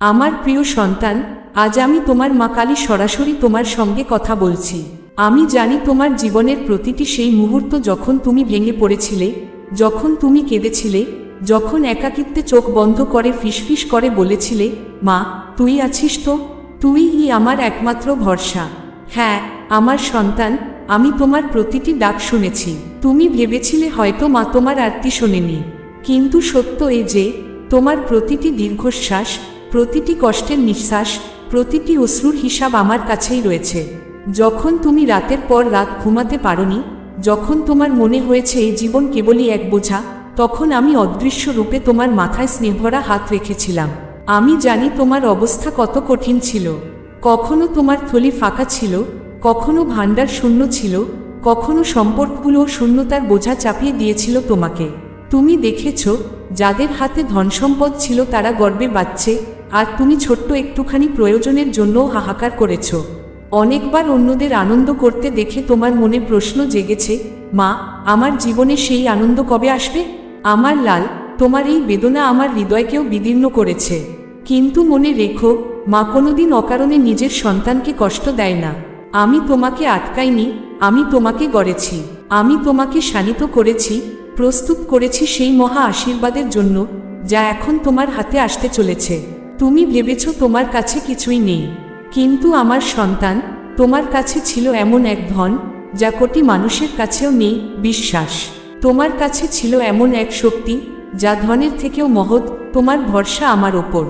আমার প্রিয় সন্তান, আজ আমি তোমার মা কালী সরাসরি তোমার সঙ্গে কথা বলছি। আমি জানি তোমার জীবনের প্রতিটি সেই মুহূর্ত যখন তুমি ভেঙে পড়েছিলে, যখন তুমি কেঁদেছিলে, যখন একাকিত্বে চোখ বন্ধ করে ফিসফিস করে বলেছিলে, মা, তুই আছিস তো? তুইই আমার একমাত্র ভরসা। হ্যাঁ আমার সন্তান, আমি তোমার প্রতিটি ডাক শুনেছি। তুমি ভেবেছিলে হয়তো মা তোমার আরতি শোনেনি। কিন্তু সত্য এ যে, তোমার প্রতিটি দীর্ঘশ্বাস প্রতিটি কষ্টের নিঃশ্বাস, প্রতিটি অশ্রুর হিসাব আমার কাছেই রয়েছে। যখন তুমি রাতের পর রাত ঘুমাতে পারোনি, যখন তোমার মনে হয়েছে এই জীবন কেবলই এক বোঝা, তখন আমি অদৃশ্য রূপে তোমার মাথায় স্নেহভরা হাত রেখেছিলাম। আমি জানি তোমার অবস্থা কত কঠিন ছিল। কখনো তোমার থলি ফাঁকা ছিল, কখনো ভাণ্ডার শূন্য ছিল, কখনো সম্পর্কগুলো শূন্যতার বোঝা চাপিয়ে দিয়েছিল তোমাকে। তুমি দেখেছ, যাদের হাতে ধনসম্পদ ছিল তারা গর্বে বাঁচছে আর তুমি ছোট্ট একটুখানি প্রয়োজনের জন্যও হাহাকার করেছ। অনেকবার অন্যদের আনন্দ করতে দেখে তোমার মনে প্রশ্ন জেগেছে, মা, আমার জীবনে সেই আনন্দ কবে আসবে? আমার লাল, তোমার এই বেদনা আমার হৃদয়কেও বিদীর্ণ করেছে। কিন্তু মনে রেখো, মা কোনোদিন অকারণে নিজের সন্তানকে কষ্ট দেয় না। আমি তোমাকে আটকাইনি, আমি তোমাকে গড়েছি, আমি তোমাকে শানিত করেছি, প্রস্তুত করেছি সেই মহা আশীর্বাদের জন্য, যা এখন তোমার হাতে আসতে চলেছে। তুমি ভেবেছ তোমার কাছে কিছুই নেই। কিন্তু আমার সন্তান, তোমার কাছে ছিল এমন এক ধন, যা কোটি মানুষের কাছেও নেই, বিশ্বাস। তোমার কাছে ছিল এমন এক শক্তি, যা ধনের থেকেও মহৎ, তোমার ভরসা আমার ওপর।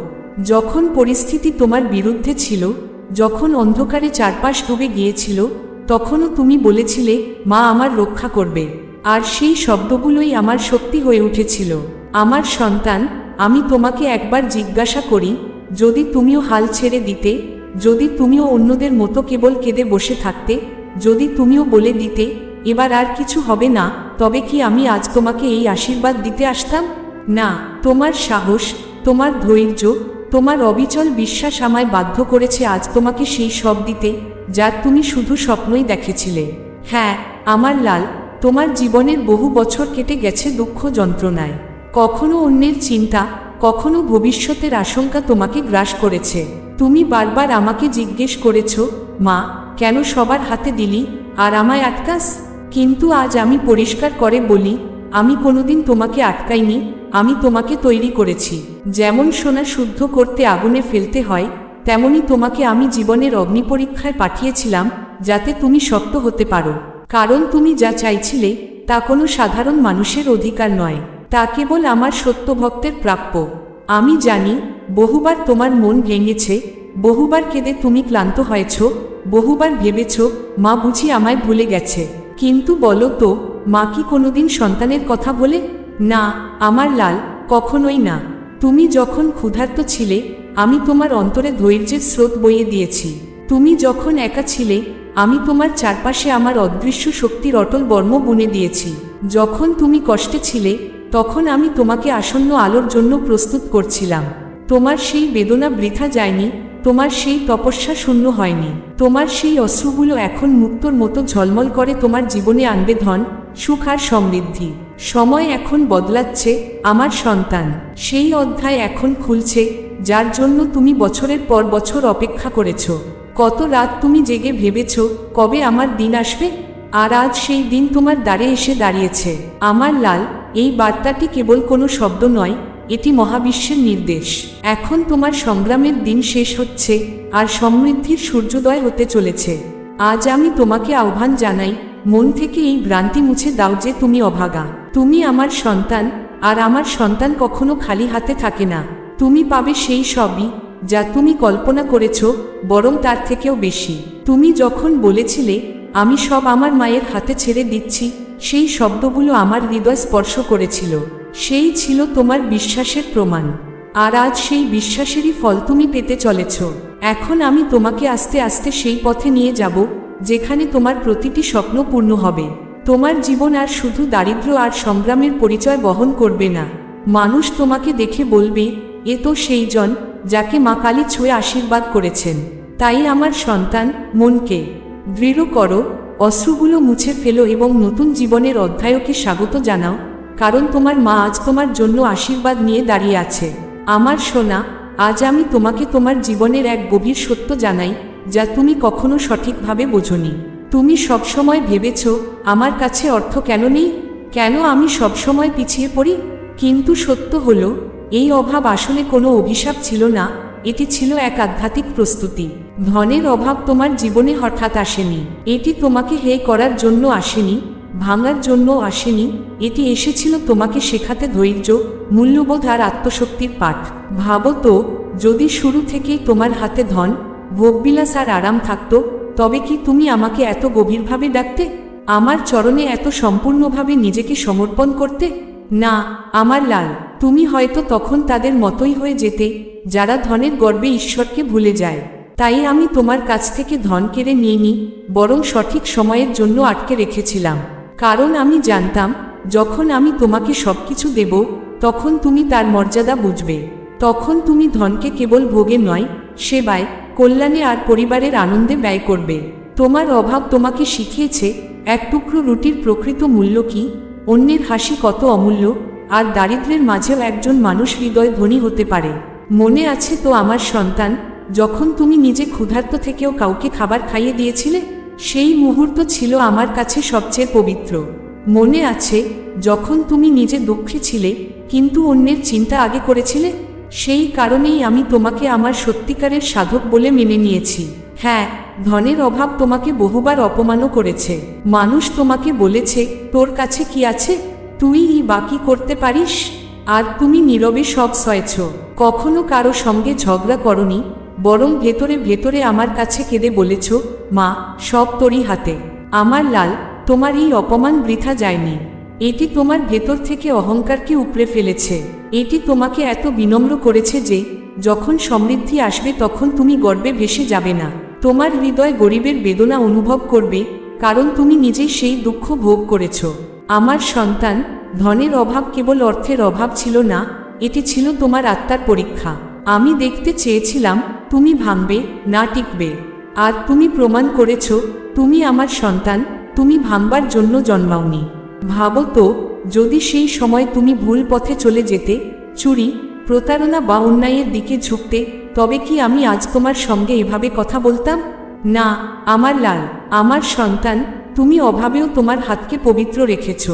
যখন পরিস্থিতি তোমার বিরুদ্ধে ছিল, যখন অন্ধকারে চারপাশ ডুবে গিয়েছিল, তখনও তুমি বলেছিলে, মা আমার রক্ষা করবে। আর সেই শব্দগুলোই আমার শক্তি হয়ে উঠেছিল। আমার সন্তান আমি তোমাকে একবার জিজ্ঞাসা করি, যদি তুমিও হাল ছেড়ে দিতে, যদি তুমিও অন্যদের মতো কেবল কেঁদে বসে থাকতে, যদি তুমিও বলে দিতে, এবার আর কিছু হবে না, তবে কি আমি আজ তোমাকে এই আশীর্বাদ দিতে আসতাম? না, তোমার সাহস, তোমার ধৈর্য, তোমার অবিচল বিশ্বাস আমায় বাধ্য করেছে আজ তোমাকে সেই সব দিতে যার তুমি শুধু স্বপ্নই দেখেছিলে। হ্যাঁ আমার লাল, তোমার জীবনের বহু বছর কেটে গেছে দুঃখ যন্ত্রণায়। কখনো অন্যের চিন্তা, কখনো ভবিষ্যতের আশঙ্কা তোমাকে গ্রাস করেছে। তুমি বারবার আমাকে জিজ্ঞেস করেছ, মা, কেন সবার হাতে দিলি আর আমায় আটকাস? কিন্তু আজ আমি পরিষ্কার করে বলি, আমি কোনোদিন তোমাকে আটকাইনি, আমি তোমাকে তৈরি করেছি। যেমন সোনা শুদ্ধ করতে আগুনে ফেলতে হয়, তেমনি তোমাকে আমি জীবনের অগ্নি পরীক্ষায় পাঠিয়েছিলাম, যাতে তুমি শক্ত হতে পারো। কারণ তুমি যা চাইছিলে, তা কোনো সাধারণ মানুষের অধিকার নয়। তা কেবল আমার সত্য ভক্তের প্রাপ্য। আমি জানি, বহুবার তোমার মন ভেঙেছে, বহুবার কেঁদে তুমি ক্লান্ত হয়েছ, বহুবার ভেবেছ, মা বুঝি আমায় ভুলে গেছে। কিন্তু বলো তো, মা কি কোনোদিন সন্তানের কথা বলে? না, আমার লাল, কখনোই না। তুমি যখন ক্ষুধার্ত ছিলে, আমি তোমার অন্তরে ধৈর্যের স্রোত বইয়ে দিয়েছি। তুমি যখন একা ছিলে, আমি তোমার চারপাশে আমার অদৃশ্য শক্তির অটল বর্ম বুনে দিয়েছি। যখন তুমি কষ্টে ছিলে তখন আমি তোমাকে আসন্ন আলোর জন্য প্রস্তুত করছিলাম। তোমার সেই বেদনা বৃথা যায়নি, তোমার সেই তপস্যা শূন্য হয়নি, তোমার সেই অশ্রুগুলো এখন মুক্তর মতো ঝলমল করে তোমার জীবনে আনবে ধন, সুখ আর সমৃদ্ধি। সময় এখন বদলাচ্ছে, আমার সন্তান, সেই অধ্যায় এখন খুলছে, যার জন্য তুমি বছরের পর বছর অপেক্ষা করেছ। কত রাত তুমি জেগে ভেবেছ, কবে আমার দিন আসবে? আর আজ সেই দিন তোমার দ্বারে এসে দাঁড়িয়েছে। আমার লাল এই বার্তাটি কেবল কোনো শব্দ নয়, এটি মহাবিশ্বের নির্দেশ। এখন তোমার সংগ্রামের দিন শেষ হচ্ছে, আর সমৃদ্ধির সূর্যোদয় হতে চলেছে। আজ আমি তোমাকে আহ্বান জানাই, মন থেকে এই ভ্রান্তি মুছে দাও যে তুমি অভাগা। তুমি আমার সন্তান, আর আমার সন্তান কখনো খালি হাতে থাকে না। তুমি পাবে সেই সবই, যা তুমি কল্পনা করেছ, বরং তার থেকেও বেশি। তুমি যখন বলেছিলে, আমি সব আমার মায়ের হাতে ছেড়ে দিচ্ছি সেই শব্দগুলো আমার হৃদয় স্পর্শ করেছিল। সেই ছিল তোমার বিশ্বাসের প্রমাণ। আর আজ সেই বিশ্বাসেরই ফল তুমি পেতে চলেছ। এখন আমি তোমাকে আস্তে আস্তে সেই পথে নিয়ে যাব, যেখানে তোমার প্রতিটি স্বপ্ন পূর্ণ হবে। তোমার জীবন আর শুধু দারিদ্র আর সংগ্রামের পরিচয় বহন করবে না। মানুষ তোমাকে দেখে বলবে, এ তো সেই জন, যাকে মা কালী ছুঁয়ে আশীর্বাদ করেছেন। তাই আমার সন্তান, মনকে দৃঢ় করো অশ্রুগুলো মুছে ফেলো এবং নতুন জীবনের অধ্যায়কে স্বাগত জানাও, কারণ তোমার মা আজ তোমার জন্য আশীর্বাদ নিয়ে দাঁড়িয়ে আছে। আমার সোনা, আজ আমি তোমাকে তোমার জীবনের এক গভীর সত্য জানাই, যা তুমি কখনো সঠিকভাবে বোঝনি। তুমি সবসময় ভেবেছ, আমার কাছে অর্থ কেন নেই? কেন আমি সবসময় পিছিয়ে পড়ি? কিন্তু সত্য হলো, এই অভাব আসলে কোনো অভিশাপ ছিল না এটি ছিল এক আধ্যাত্মিক প্রস্তুতি। ধনের অভাব তোমার জীবনে হঠাৎ আসেনি। এটি তোমাকে হে করার জন্য আসেনি, ভাঙার জন্য আসেনি। এটি এসেছিল তোমাকে শেখাতে ধৈর্য, মূল্যবোধ আর আত্মশক্তির পাঠ। ভাবো তো, যদি শুরু থেকেই তোমার হাতে ধন, ভোগবিলাস আর আরাম থাকতো, তবে কি তুমি আমাকে এত গভীরভাবে ডাকতে? আমার চরণে এত সম্পূর্ণভাবে নিজেকে সমর্পণ করতে? না, আমার লাল, তুমি হয়তো তখন তাদের মতোই হয়ে যেতে, যারা ধনের গর্বে ঈশ্বরকে ভুলে যায়। তাই আমি তোমার কাছ থেকে ধন কেড়ে নিইনি, বরং সঠিক সময়ের জন্য আটকে রেখেছিলাম। কারণ আমি জানতাম, যখন আমি তোমাকে সবকিছু দেব, তখন তুমি তার মর্যাদা বুঝবে। তখন তুমি ধনকে কেবল ভোগে নয়, সেবায়, কল্যাণে আর পরিবারের আনন্দে ব্যয় করবে। তোমার অভাব তোমাকে শিখিয়েছে, এক টুকরো রুটির প্রকৃত মূল্য কি? অন্যের হাসি কত অমূল্য, আর দারিদ্র্যের মাঝেও একজন মানুষ হৃদয় ধনী হতে পারে। মনে আছে তো আমার সন্তান, যখন তুমি নিজে ক্ষুধার্ত থেকেও কাউকে খাবার খাইয়ে দিয়েছিলে, সেই মুহূর্ত ছিল আমার কাছে সবচেয়ে পবিত্র। মনে আছে, যখন তুমি নিজে দুঃখী ছিলে, কিন্তু অন্যের চিন্তা আগে করেছিলে, সেই কারণেই আমি তোমাকে আমার সত্যিকারের সাধক বলে মেনে নিয়েছি। হ্যাঁ ধনের অভাব তোমাকে বহুবার অপমানও করেছে। মানুষ তোমাকে বলেছে, তোর কাছে কি আছে? তুই ই বাকি করতে পারিস? আর তুমি নীরবে সব সয়েছ। কখনো কারও সঙ্গে ঝগড়া করনি, বরং ভেতরে ভেতরে আমার কাছে কেঁদে বলেছ, মা, সব তোরই হাতে। আমার লাল, তোমার এই অপমান বৃথা যায়নি। এটি তোমার ভেতর থেকে অহংকারকে উপড়ে ফেলেছে। এটি তোমাকে এত বিনম্র করেছে যে, যখন সমৃদ্ধি আসবে তখন তুমি গর্বে ভেসে যাবে না। তোমার হৃদয় গরিবের বেদনা অনুভব করবে, কারণ তুমি নিজেই সেই দুঃখ ভোগ করেছ। আমার সন্তান, ধনের অভাব কেবল অর্থের অভাব ছিল না, এটি ছিল তোমার আত্মার পরীক্ষা। আমি দেখতে চেয়েছিলাম, তুমি ভাঙবে, না টিকবে। আর তুমি প্রমাণ করেছ, তুমি আমার সন্তান, তুমি ভাঙবার জন্য জন্মাওনি। ভাবো তো, যদি সেই সময় তুমি ভুল পথে চলে যেতে, চুরি, প্রতারণা বা অন্যায়ের দিকে ঝুঁকতে তবে কি আমি আজ তোমার সঙ্গে এভাবে কথা বলতাম? না, আমার লাল, আমার সন্তান, তুমি অভাবেও তোমার হাতকে পবিত্র রেখেছ।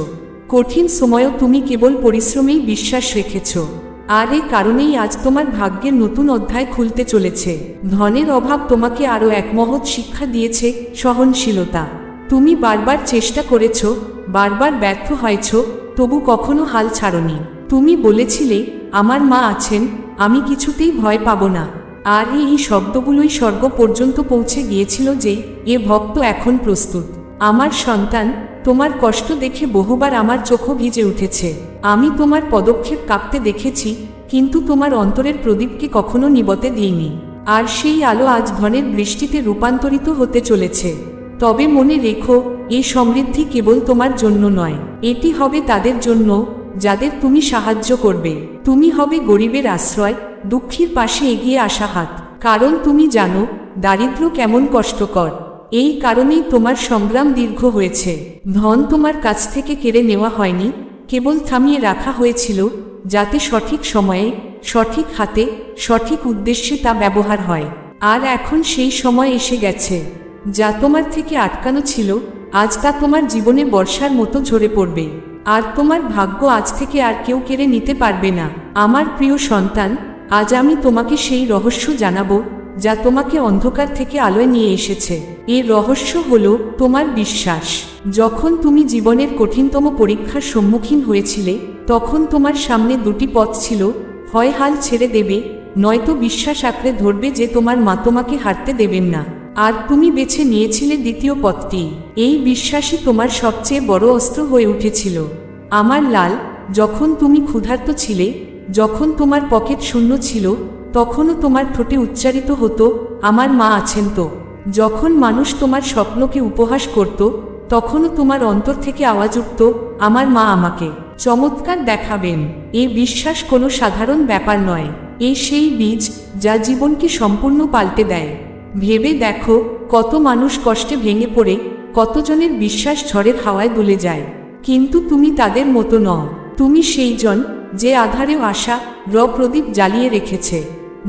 কঠিন সময়ও তুমি কেবল পরিশ্রমেই বিশ্বাস রেখেছ। আর এই কারণেই আজ তোমার ভাগ্যের নতুন অধ্যায় খুলতে চলেছে। ধনের অভাব তোমাকে আরও এক মহৎ শিক্ষা দিয়েছে, সহনশীলতা। তুমি বারবার চেষ্টা করেছ, বারবার ব্যর্থ হয়েছ, তবু কখনো হাল ছাড়নি। তুমি বলেছিলে, আমার মা আছেন আমি কিছুতেই ভয় পাব না। আর এই শব্দগুলোই স্বর্গ পর্যন্ত পৌঁছে গিয়েছিল যে এ ভক্ত এখন প্রস্তুত। আমার সন্তান, তোমার কষ্ট দেখে বহুবার আমার চোখও ভিজে উঠেছে। আমি তোমার পদক্ষেপ কাঁপতে দেখেছি, কিন্তু তোমার অন্তরের প্রদীপকে কখনো নিবতে দিইনি। আর সেই আলো আজ ধনের বৃষ্টিতে রূপান্তরিত হতে চলেছে। তবে মনে রেখো এই সমৃদ্ধি কেবল তোমার জন্য নয়। এটি হবে তাদের জন্য, যাদের তুমি সাহায্য করবে। তুমি হবে গরিবের আশ্রয়, দুঃখীর পাশে এগিয়ে আসা হাত। কারণ তুমি জানো, দারিদ্র কেমন কষ্টকর। এই কারণেই তোমার সংগ্রাম দীর্ঘ হয়েছে। ধন তোমার কাছ থেকে কেড়ে নেওয়া হয়নি, কেবল থামিয়ে রাখা হয়েছিল, যাতে সঠিক সময়ে, সঠিক হাতে, সঠিক উদ্দেশ্যে তা ব্যবহার হয়। আর এখন সেই সময় এসে গেছে, যা তোমার থেকে আটকানো ছিল, আজ তা তোমার জীবনে বর্ষার মতো ঝরে পড়বে। আর তোমার ভাগ্য আজ থেকে আর কেউ কেড়ে নিতে পারবে না। আমার প্রিয় সন্তান, আজ আমি তোমাকে সেই রহস্য জানাব, যা তোমাকে অন্ধকার থেকে আলোয় নিয়ে এসেছে। এর রহস্য হলো তোমার বিশ্বাস। যখন তুমি জীবনের কঠিনতম পরীক্ষার সম্মুখীন হয়েছিলে, তখন তোমার সামনে দুটি পথ ছিল হয় হাল ছেড়ে দেবে, নয়তো বিশ্বাস আঁকড়ে ধরবে যে তোমার মা তোমাকে হারতে দেবেন না। আর তুমি বেছে নিয়েছিলে দ্বিতীয় পথটি। এই বিশ্বাসই তোমার সবচেয়ে বড় অস্ত্র হয়ে উঠেছিল। আমার লাল, যখন তুমি ক্ষুধার্ত ছিলে, যখন তোমার পকেট শূন্য ছিল, তখনও তোমার ঠোঁটে উচ্চারিত হতো, আমার মা আছেন তো। যখন মানুষ তোমার স্বপ্নকে উপহাস করত, তখনও তোমার অন্তর থেকে আওয়াজ উঠত, আমার মা আমাকে। চমৎকার দেখাবেন। এ বিশ্বাস কোনো সাধারণ ব্যাপার নয়। এই সেই বীজ যা জীবনকে সম্পূর্ণ পাল্টে দেয়। ভেবে দেখো কত মানুষ কষ্টে ভেঙে পড়ে, কতজনের বিশ্বাস ঝড়ের হাওয়ায় দুলে যায়। কিন্তু তুমি তাদের মতো নও। তুমি সেই জন যে আধারেও আশা র প্রদীপ জ্বালিয়ে রেখেছে।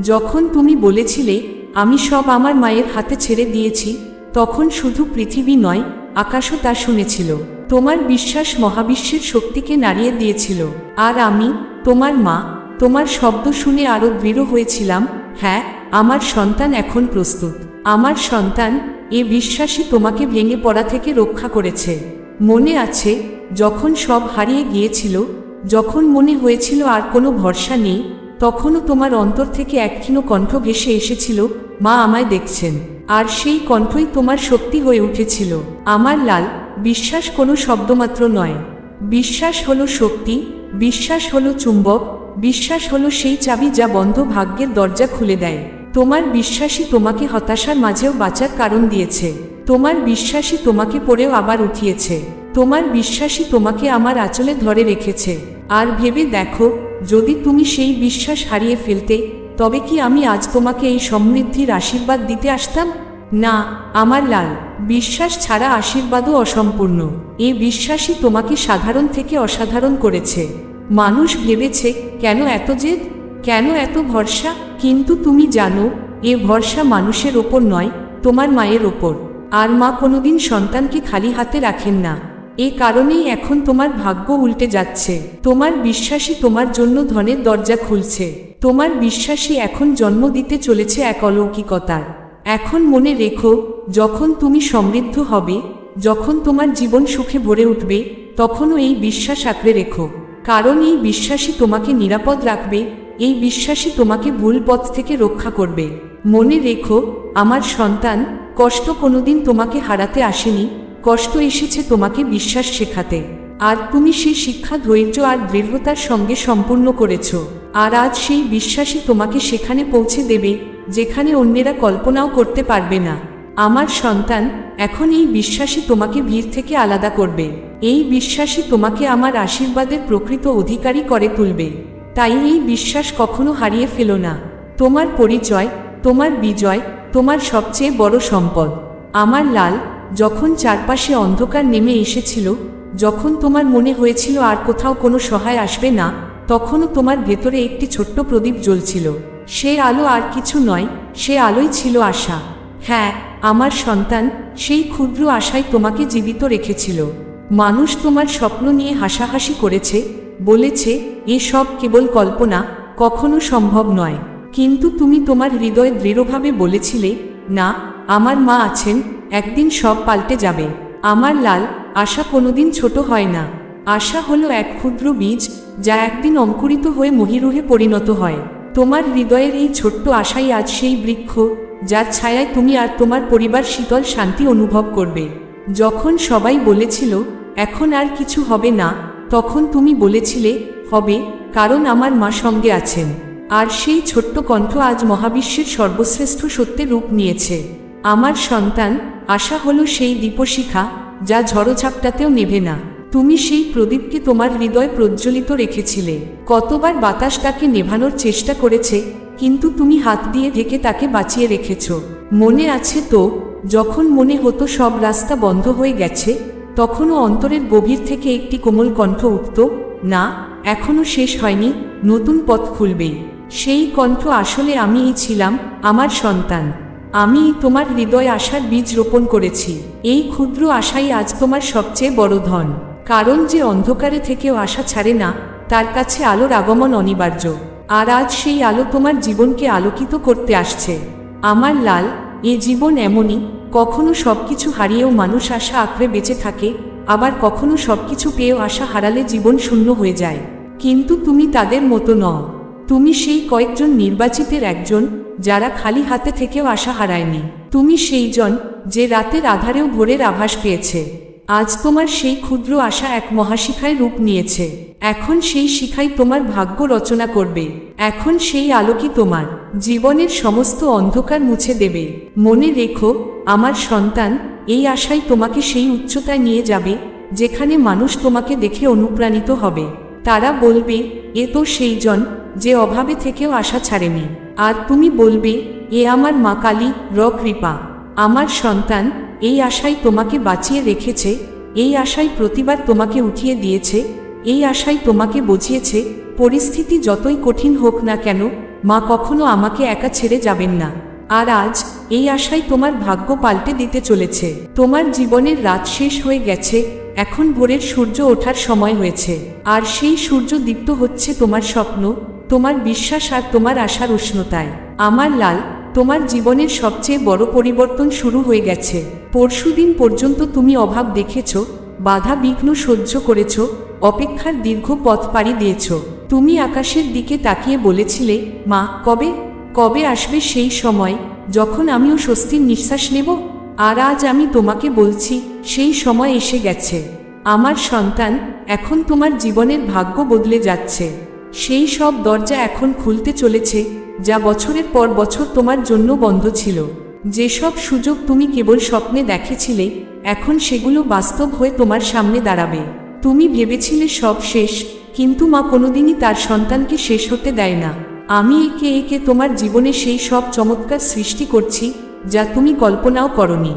যখন তুমি বলেছিলে, আমি সব আমার মায়ের হাতে ছেড়ে দিয়েছি, তখন শুধু পৃথিবী নয়, আকাশও তা শুনেছিল। তোমার বিশ্বাস মহাবিশ্বের শক্তিকে নাড়িয়ে দিয়েছিল। আর আমি, তোমার মা, তোমার শব্দ শুনে আরও দৃঢ় হয়েছিলাম হ্যাঁ আমার সন্তান এখন প্রস্তুত। আমার সন্তান এ বিশ্বাসই তোমাকে ভেঙে পড়া থেকে রক্ষা করেছে। মনে আছে, যখন সব হারিয়ে গিয়েছিল, যখন মনে হয়েছিল আর কোনো ভরসা নেই, তখনও তোমার অন্তর থেকে একক্ষীণ কণ্ঠ ভেসে এসেছিল, মা আমায় দেখছেন। আর সেই কণ্ঠই তোমার শক্তি হয়ে উঠেছিল। আমার লাল, বিশ্বাস কোনো শব্দমাত্র নয়। বিশ্বাস হলো শক্তি, বিশ্বাস হলো চুম্বক, বিশ্বাস হলো সেই চাবি যা বন্ধ ভাগ্যের দরজা খুলে দেয়। তোমার বিশ্বাসই তোমাকে হতাশার মাঝেও বাঁচার কারণ দিয়েছে। তোমার বিশ্বাসই তোমাকে পড়েও আবার উঠিয়েছে। তোমার বিশ্বাসই তোমাকে আমার আঁচলে ধরে রেখেছে। আর ভেবে দেখো, যদি তুমি সেই বিশ্বাস হারিয়ে ফেলতে, তবে কি আমি আজ তোমাকে এই সমৃদ্ধির আশীর্বাদ দিতে আসতাম? না, আমার লাল, বিশ্বাস ছাড়া আশীর্বাদও অসম্পূর্ণ। এ বিশ্বাসই তোমাকে সাধারণ থেকে অসাধারণ করেছে। মানুষ ভেবেছে, কেন এত জেদ? কেন এত ভরসা? কিন্তু তুমি জানো, এ ভরসা মানুষের ওপর নয়, তোমার মায়ের ওপর। আর মা কোনোদিন সন্তানকে খালি হাতে রাখেন না। এ কারণেই এখন তোমার ভাগ্য উল্টে যাচ্ছে। তোমার বিশ্বাসই তোমার জন্য ধনের দরজা খুলছে। তোমার বিশ্বাসই এখন জন্ম দিতে চলেছে এক অলৌকিকতার। এখন মনে রেখো, যখন তুমি সমৃদ্ধ হবে, যখন তোমার জীবন সুখে ভরে উঠবে, তখনও এই বিশ্বাস আঁকড়ে রেখো। কারণ এই বিশ্বাসই তোমাকে নিরাপদ রাখবে এই বিশ্বাসই তোমাকে ভুল পথ থেকে রক্ষা করবে। মনে রেখো, আমার সন্তান কষ্ট কোনোদিন তোমাকে হারাতে আসেনি, কষ্ট এসেছে তোমাকে বিশ্বাস শেখাতে। আর তুমি সেই শিক্ষা, ধৈর্য আর দৃঢ়তার সঙ্গে সম্পূর্ণ করেছ। আর আজ সেই বিশ্বাসই তোমাকে সেখানে পৌঁছে দেবে, যেখানে অন্যেরা কল্পনাও করতে পারবে না। আমার সন্তান, এখন এই বিশ্বাসই তোমাকে ভিড় থেকে আলাদা করবে। এই বিশ্বাসই তোমাকে আমার আশীর্বাদের প্রকৃত অধিকারী করে তুলবে। তাই এই বিশ্বাস কখনো হারিয়ে ফেলো না। তোমার পরিচয়, তোমার বিজয়, তোমার সবচেয়ে বড় সম্পদ। আমার লাল যখন চারপাশে অন্ধকার নেমে এসেছিল, যখন তোমার মনে হয়েছিল আর কোথাও কোনো সহায় আসবে না, তখনও তোমার ভেতরে একটি ছোট্ট প্রদীপ জ্বলছিল। সে আলো আর কিছু নয়, সে আলোই ছিল আশা। হ্যাঁ আমার সন্তান সেই ক্ষুদ্র আশায় তোমাকে জীবিত রেখেছিল। মানুষ তোমার স্বপ্ন নিয়ে হাসাহাসি করেছে বলেছে, এসব কেবল কল্পনা, কখনো সম্ভব নয়। কিন্তু তুমি তোমার হৃদয় দৃঢ়ভাবে বলেছিলে, না, আমার মা আছেন, একদিন সব পাল্টে যাবে। আমার লাল আশা কোনোদিন ছোট হয় না। আশা হলো এক ক্ষুদ্র বীজ, যা একদিন অঙ্কুরিত হয়ে মহিরুহে পরিণত হয়। তোমার হৃদয়ের এই ছোট্ট আশাই আজ সেই বৃক্ষ, যার ছায়ায় তুমি আর তোমার পরিবার শীতল শান্তি অনুভব করবে। যখন সবাই বলেছিল, এখন আর কিছু হবে না তখন তুমি বলেছিলে, হবে, কারণ আমার মা সঙ্গে আছেন। আর সেই ছোট্ট কণ্ঠ আজ মহাবিশ্বের সর্বশ্রেষ্ঠ সত্যের রূপ নিয়েছে। আমার সন্তান, আশা হলো সেই দীপশিখা, যা ঝড়ঝাপটাতেও নেভে না। তুমি সেই প্রদীপকে তোমার হৃদয় প্রজ্বলিত রেখেছিলে। কতবার বাতাস তাকে নেভানোর চেষ্টা করেছে, কিন্তু তুমি হাত দিয়ে ঢেকে তাকে বাঁচিয়ে রেখেছ। মনে আছে তো, যখন মনে হতো সব রাস্তা বন্ধ হয়ে গেছে তখনও অন্তরের গভীর থেকে একটি কোমল কণ্ঠ উঠত, না এখনও শেষ হয়নি, নতুন পথ খুলবেই। সেই কণ্ঠ আসলে আমিই ছিলাম, আমার সন্তান। আমি তোমার হৃদয় আশার বীজ রোপণ করেছি। এই ক্ষুদ্র আশাই আজ তোমার সবচেয়ে বড় ধন। কারণ যে অন্ধকারে থেকেও আশা ছাড়ে না, তার কাছে আলোর আগমন অনিবার্য। আর আজ সেই আলো তোমার জীবনকে আলোকিত করতে আসছে। আমার লাল এ জীবন এমনই, কখনো সবকিছু হারিয়েও মানুষ আশা আঁকড়ে বেঁচে থাকে, আবার কখনো সবকিছু পেয়েও আশা হারালে জীবন শূন্য হয়ে যায়। কিন্তু তুমি তাদের মতো নও। তুমি সেই কয়েকজন নির্বাচিতের একজন, যারা খালি হাতে থেকেও আশা হারায়নি। তুমি সেই জন যে রাতের আধারেও ভোরের আভাস পেয়েছে। আজ তোমার সেই ক্ষুদ্র আশা এক মহাশিখায় রূপ নিয়েছে। এখন সেই শিখাই তোমার ভাগ্য রচনা করবে। এখন সেই আলোকই তোমার। জীবনের সমস্ত অন্ধকার মুছে দেবে। মনে রেখো, আমার সন্তান, এই আশাই তোমাকে সেই উচ্চতায় নিয়ে যাবে, যেখানে মানুষ তোমাকে দেখে অনুপ্রাণিত হবে। তারা বলবে, এ তো সেই জন যে অভাবে থেকেও আশা ছাড়েনি। আর তুমি বলবে, এ আমার মা কালী, র কৃপা। আমার সন্তান, এই আশাই তোমাকে বাঁচিয়ে রেখেছে, এই আশাই প্রতিবার তোমাকে উঠিয়ে দিয়েছে এই আশাই তোমাকে বুঝিয়েছে, পরিস্থিতি যতই কঠিন হোক না কেন, মা কখনো আমাকে একা ছেড়ে যাবেন না। আর আজ, এই আশাই তোমার ভাগ্য পাল্টে দিতে চলেছে। তোমার জীবনের রাত শেষ হয়ে গেছে, এখন ভোরের সূর্য ওঠার সময় হয়েছে। আর সেই সূর্য দীপ্ত হচ্ছে তোমার স্বপ্ন, তোমার বিশ্বাস আর তোমার আশার উষ্ণতায়। আমার লাল, তোমার জীবনের সবচেয়ে বড় পরিবর্তন শুরু হয়ে গেছে। পরশুদিন পর্যন্ত তুমি অভাব দেখেছ, বাধা বিঘ্ন সহ্য করেছ অপেক্ষার দীর্ঘ পথ পাড়ি দিয়েছ। তুমি আকাশের দিকে তাকিয়ে বলেছিলে, মা, কবে? কবে আসবে সেই সময়? যখন আমিও স্বস্তির নিঃশ্বাস নেব? আর আজ আমি তোমাকে বলছি, সেই সময় এসে গেছে। আমার সন্তান এখন তোমার জীবনের ভাগ্য বদলে যাচ্ছে। সেই সব দরজা এখন খুলতে চলেছে, যা বছরের পর বছর তোমার জন্য বন্ধ ছিল। যেসব সুযোগ তুমি কেবল স্বপ্নে দেখেছিলে, এখন সেগুলো বাস্তব হয়ে তোমার সামনে দাঁড়াবে। তুমি ভেবেছিলে সব শেষ, কিন্তু মা কোনোদিনই তার সন্তানকে শেষ হতে দেয় না। আমি একে একে তোমার জীবনে সেই সব চমৎকার সৃষ্টি করছি, যা তুমি কল্পনাও করনি।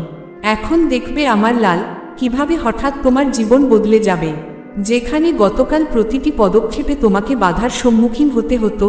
এখন দেখবে আমার লাল, কীভাবে হঠাৎ তোমার জীবন বদলে যাবে। যেখানে গতকাল প্রতিটি পদক্ষেপে তোমাকে বাধার সম্মুখীন হতে হতো,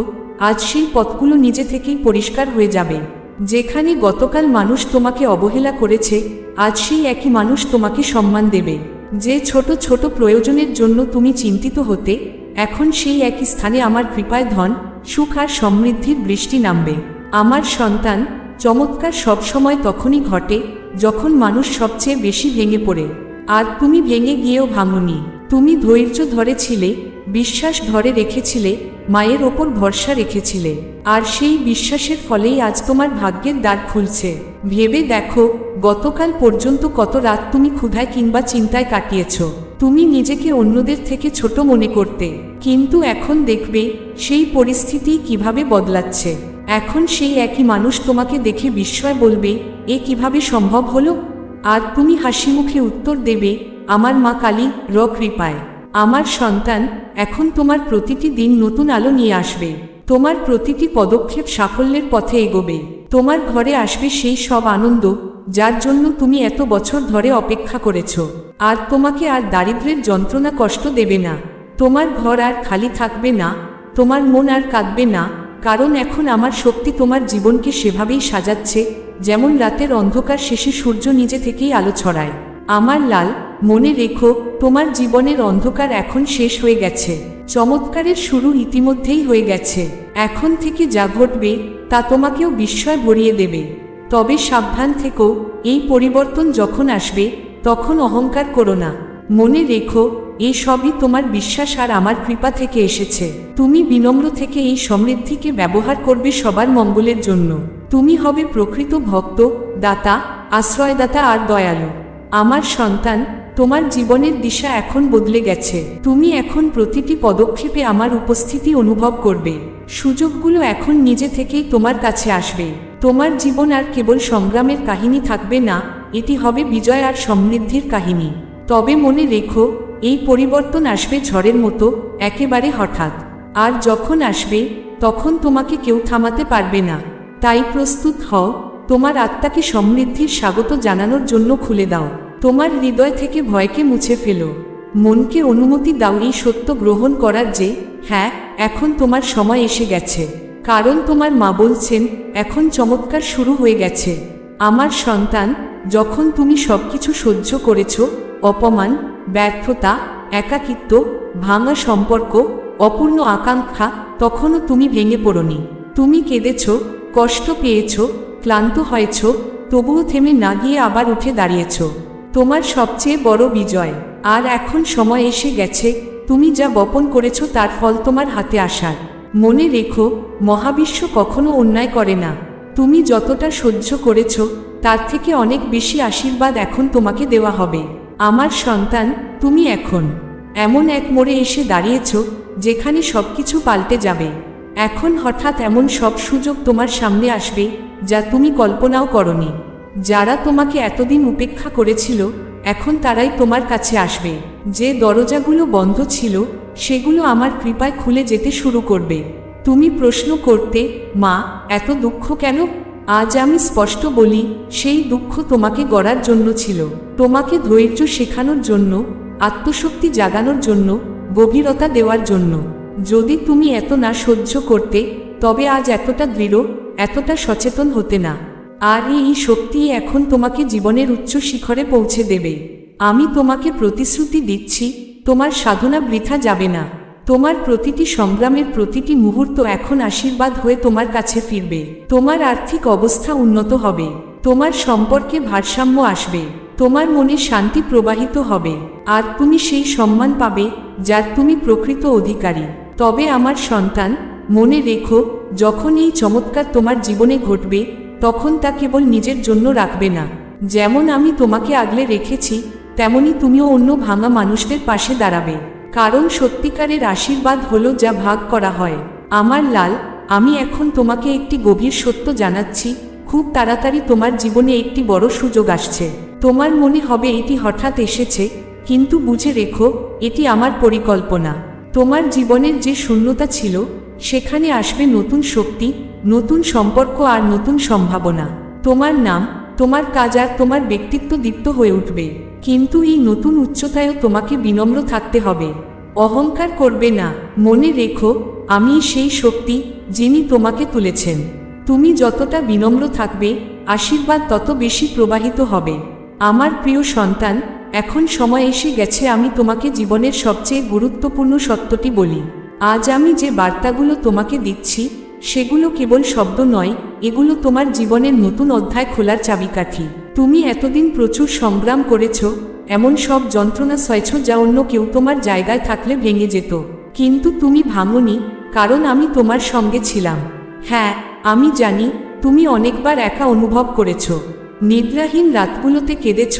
আজ সেই পথগুলো নিজে থেকেই পরিষ্কার হয়ে যাবে। যেখানে গতকাল মানুষ তোমাকে অবহেলা করেছে, আজ সেই একই মানুষ তোমাকে সম্মান দেবে। যে ছোট ছোট প্রয়োজনের জন্য তুমি চিন্তিত হতে, এখন সেই একই স্থানে আমার কৃপায় ধন, সুখ আর সমৃদ্ধির বৃষ্টি নামবে। আমার সন্তান, চমৎকার সবসময় তখনই ঘটে, যখন মানুষ সবচেয়ে বেশি ভেঙে পড়ে। আর তুমি ভেঙে গিয়েও ভাঙনি। তুমি ধৈর্য ধরেছিলে বিশ্বাস ধরে রেখেছিলে, মায়ের ওপর ভরসা রেখেছিলে। আর সেই বিশ্বাসের ফলেই আজ তোমার ভাগ্যের দ্বার খুলছে। ভেবে দেখো, গতকাল পর্যন্ত কত রাত তুমি ক্ষুধায় কিংবা চিন্তায় কাটিয়েছ। তুমি নিজেকে অন্যদের থেকে ছোট মনে করতে। কিন্তু এখন দেখবে, সেই পরিস্থিতি কীভাবে বদলাচ্ছে। এখন সেই একই মানুষ তোমাকে দেখে বিস্ময় বলবে, এ কীভাবে সম্ভব হলো? আর তুমি হাসি মুখে উত্তর দেবে, আমার মা কালী র কৃপায় আমার সন্তান, এখন তোমার প্রতিটি দিন নতুন আলো নিয়ে আসবে। তোমার প্রতিটি পদক্ষেপ সাফল্যের পথে এগোবে। তোমার ঘরে আসবে সেই সব আনন্দ, যার জন্য তুমি এত বছর ধরে অপেক্ষা করেছ। আর তোমাকে আর দারিদ্রের যন্ত্রণা কষ্ট দেবে না। তোমার ঘর আর খালি থাকবে না। তোমার মন আর কাঁদবে না। কারণ এখন আমার শক্তি তোমার জীবনকে সেভাবেই সাজাচ্ছে, যেমন রাতের অন্ধকার শেষে সূর্য নিজে থেকেই আলো ছড়ায়। আমার লাল, মনে রেখো, তোমার জীবনের অন্ধকার এখন শেষ হয়ে গেছে। চমৎকারের শুরু ইতিমধ্যেই হয়ে গেছে। এখন থেকে যা ঘটবে, তা তোমাকেও বিস্ময় ভরিয়ে দেবে। তবে সাবধান থেকেও এই পরিবর্তন যখন আসবে, তখন অহংকার করো না। মনে রেখো এই সবই তোমার বিশ্বাস আর আমার কৃপা থেকে এসেছে। তুমি বিনম্র থেকে এই সমৃদ্ধিকে ব্যবহার করবে সবার মঙ্গলের জন্য। তুমি হবে প্রকৃত ভক্ত, দাতা, আশ্রয়দাতা আর দয়ালু। আমার সন্তান, তোমার জীবনের দিশা এখন বদলে গেছে। তুমি এখন প্রতিটি পদক্ষেপে আমার উপস্থিতি অনুভব করবে। সুযোগগুলো এখন নিজে থেকেই তোমার কাছে আসবে। তোমার জীবন আর কেবল সংগ্রামের কাহিনী থাকবে না, এটি হবে বিজয় আর সমৃদ্ধির কাহিনী। তবে মনে রেখো, এই পরিবর্তন আসবে ঝড়ের মতো, একেবারে হঠাৎ। আর যখন আসবে, তখন তোমাকে কেউ থামাতে পারবে না। তাই প্রস্তুত হও। তোমার আত্মাকে সমৃদ্ধির স্বাগত জানানোর জন্য খুলে দাও। তোমার হৃদয় থেকে ভয়কে মুছে ফেলো। মনকে অনুমতি দাও এই সত্য গ্রহণ করার যে হ্যাঁ এখন তোমার সময় এসে গেছে। কারণ তোমার মা বলছেন, এখন চমৎকার শুরু হয়ে গেছে। আমার সন্তান, যখন তুমি সবকিছু সহ্য করেছ, অপমান, ব্যর্থতা, একাকিত্ব, ভাঙা সম্পর্ক, অপূর্ণ আকাঙ্ক্ষা, তখনও তুমি ভেঙে পড়নি। তুমি কেঁদেছ, কষ্ট পেয়েছ ক্লান্ত হয়েছ, তবুও থেমে না গিয়ে আবার উঠে দাঁড়িয়েছ। তোমার সবচেয়ে বড় বিজয়। আর এখন সময় এসে গেছে, তুমি যা বপন করেছ তার ফল তোমার হাতে আসার। মনে রেখো, মহাবিশ্ব কখনো অন্যায় করে না। তুমি যতটা সহ্য করেছ, তার থেকে অনেক বেশি আশীর্বাদ এখন তোমাকে দেওয়া হবে। আমার সন্তান, তুমি এখন এমন এক মোড়ে এসে দাঁড়িয়েছ, যেখানে সবকিছু পাল্টে যাবে। এখন হঠাৎ এমন সব সুযোগ তোমার সামনে আসবে, যা তুমি কল্পনাও করনি। যারা তোমাকে এতদিন উপেক্ষা করেছিল, এখন তারাই তোমার কাছে আসবে। যে দরজাগুলো বন্ধ ছিল, সেগুলো আমার কৃপায় খুলে যেতে শুরু করবে। তুমি প্রশ্ন করতে, মা, এত দুঃখ কেন? আজ আমি স্পষ্ট বলি, সেই দুঃখ তোমাকে গড়ার জন্য ছিল। তোমাকে ধৈর্য শেখানোর জন্য, আত্মশক্তি জাগানোর জন্য, গভীরতা দেওয়ার জন্য। যদি তুমি এত না সহ্য করতে, তবে আজ এতটা দৃঢ়, এতটা সচেতন হতে না। আর এই শক্তি এখন তোমাকে জীবনের উচ্চ শিখরে পৌঁছে দেবে। আমি তোমাকে প্রতিশ্রুতি দিচ্ছি, তোমার সাধনা বৃথা যাবে না। তোমার প্রতিটি সংগ্রামের প্রতিটি মুহূর্ত এখন আশীর্বাদ হয়ে তোমার কাছে ফিরবে। তোমার আর্থিক অবস্থা উন্নত হবে। তোমার সম্পর্কে ভারসাম্য আসবে। তোমার মনে শান্তি প্রবাহিত হবে। আর তুমি সেই সম্মান পাবে, যার তুমি প্রকৃত অধিকারী। তবে আমার সন্তান, মনে রেখো, যখন এই চমৎকার তোমার জীবনে ঘটবে, তখন তা কেবল নিজের জন্য রাখবে না। যেমন আমি তোমাকে আগলে রেখেছি, তেমনি তুমিও অন্য ভাঙা মানুষদের পাশে দাঁড়াবে। কারণ সত্যিকারের আশীর্বাদ হলো যা ভাগ করা হয়। আমার লাল, আমি এখন তোমাকে একটি গভীর সত্য জানাচ্ছি, খুব তাড়াতাড়ি তোমার জীবনে একটি বড় সুযোগ আসছে। তোমার মনে হবে এটি হঠাৎ এসেছে, কিন্তু বুঝে রেখো, এটি আমার পরিকল্পনা। তোমার জীবনের যে শূন্যতা ছিল, সেখানে আসবে নতুন শক্তি, নতুন সম্পর্ক আর নতুন সম্ভাবনা। তোমার নাম, তোমার কাজ আর তোমার ব্যক্তিত্ব দীপ্ত হয়ে উঠবে। কিন্তু এই নতুন উচ্চতায়ও তোমাকে বিনম্র থাকতে হবে। অহংকার করবে না। মনে রেখো, আমি সেই শক্তি, যিনি তোমাকে তুলেছেন। তুমি যতটা বিনম্র থাকবে, আশীর্বাদ তত বেশি প্রবাহিত হবে। আমার প্রিয় সন্তান এখন সময় এসে গেছে, আমি তোমাকে জীবনের সবচেয়ে গুরুত্বপূর্ণ সত্যটি বলি। আজ আমি যে বার্তাগুলো তোমাকে দিচ্ছি, সেগুলো কেবল শব্দ নয়, এগুলো তোমার জীবনের নতুন অধ্যায় খোলার চাবিকাঠি। তুমি এতদিন প্রচুর সংগ্রাম করেছ, এমন সব যন্ত্রণা সয়েছ যা অন্য কেউ তোমার জায়গায় থাকলে ভেঙে যেত। কিন্তু তুমি ভাঙনি, কারণ আমি তোমার সঙ্গে ছিলাম। হ্যাঁ আমি জানি, তুমি অনেকবার একা অনুভব করেছ। নিদ্রাহীন রাতগুলোতে কেঁদেছ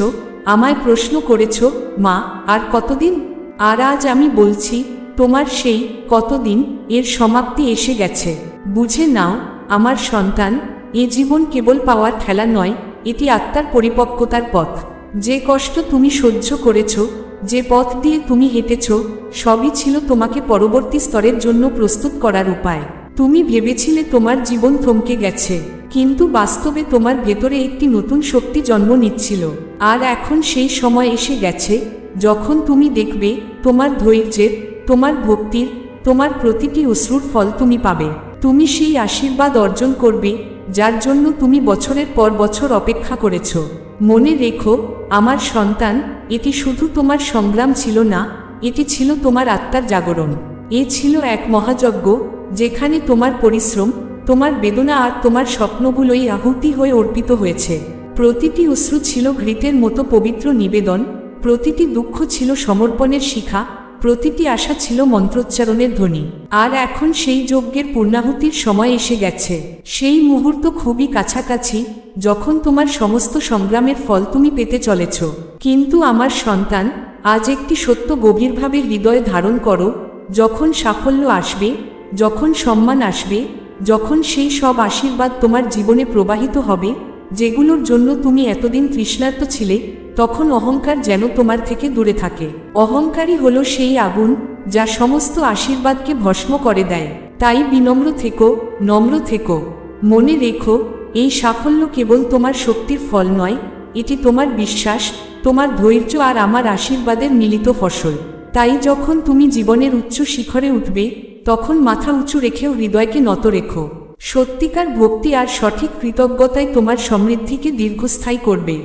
আমায় প্রশ্ন করেছ, মা, আর কতদিন? আর আজ আমি বলছি, তোমার সেই কতদিন এর সমাপ্তি এসে গেছে। বুঝে নাও, আমার সন্তান, এ জীবন কেবল পাওয়ার খেলা নয়, এটি আত্মার পরিপক্কতার পথ। যে কষ্ট তুমি সহ্য করেছ, যে পথ দিয়ে তুমি হেঁটেছ, সবই ছিল তোমাকে পরবর্তী স্তরের জন্য প্রস্তুত করার উপায়। তুমি ভেবেছিলে তোমার জীবন থমকে গেছে, কিন্তু বাস্তবে তোমার ভেতরে একটি নতুন শক্তি জন্ম নিচ্ছিল। আর এখন সেই সময় এসে গেছে, যখন তুমি দেখবে তোমার ধৈর্যের, তোমার ভক্তির, তোমার প্রতিটি অশ্রুর ফল তুমি পাবে। তুমি সেই আশীর্বাদ অর্জন করবে, যার জন্য তুমি বছরের পর বছর অপেক্ষা করেছ। মনে রেখো, আমার সন্তান, এটি শুধু তোমার সংগ্রাম ছিল না, এটি ছিল তোমার আত্মার জাগরণ। এ ছিল এক মহাযজ্ঞ, যেখানে তোমার পরিশ্রম, তোমার বেদনা আর তোমার স্বপ্নগুলোই আহুতি হয়ে অর্পিত হয়েছে। প্রতিটি অশ্রু ছিল ঘৃতের মতো পবিত্র নিবেদন, প্রতিটি দুঃখ ছিল সমর্পণের শিখা, প্রতিটি আশা ছিল মন্ত্রোচ্চারণের ধ্বনি। আর এখন সেই যজ্ঞের পূর্ণাহুতির সময় এসে গেছে। সেই মুহূর্ত খুবই কাছাকাছি, যখন তোমার সমস্ত সংগ্রামের ফল তুমি পেতে চলেছ। কিন্তু আমার সন্তান, আজ একটি সত্য গভীরভাবে হৃদয়ে ধারণ করো, যখন সাফল্য আসবে, যখন সম্মান আসবে, যখন সেই সব আশীর্বাদ তোমার জীবনে প্রবাহিত হবে যেগুলোর জন্য তুমি এতদিন তৃষ্ণার্ত ছিলে, তখন অহংকার যেন তোমার থেকে দূরে থাকে। অহংকারই হলো সেই আগুন যা সমস্ত আশীর্বাদকে ভস্ম করে দেয়। তাই বিনম্র থেকো, নম্র থেকো। মনে রেখো, এই সাফল্য কেবল তোমার শক্তির ফল নয়, এটি তোমার বিশ্বাস, তোমার ধৈর্য আর আমার আশীর্বাদের মিলিত ফসল। তাই যখন তুমি জীবনের উচ্চ শিখরে উঠবে, তখন মাথা উঁচু রেখেও হৃদয়কে নত রেখো। সত্যিকার ভক্তি আর সঠিক কৃতজ্ঞতায় তোমার সমৃদ্ধিকে দীর্ঘস্থায়ী করবে।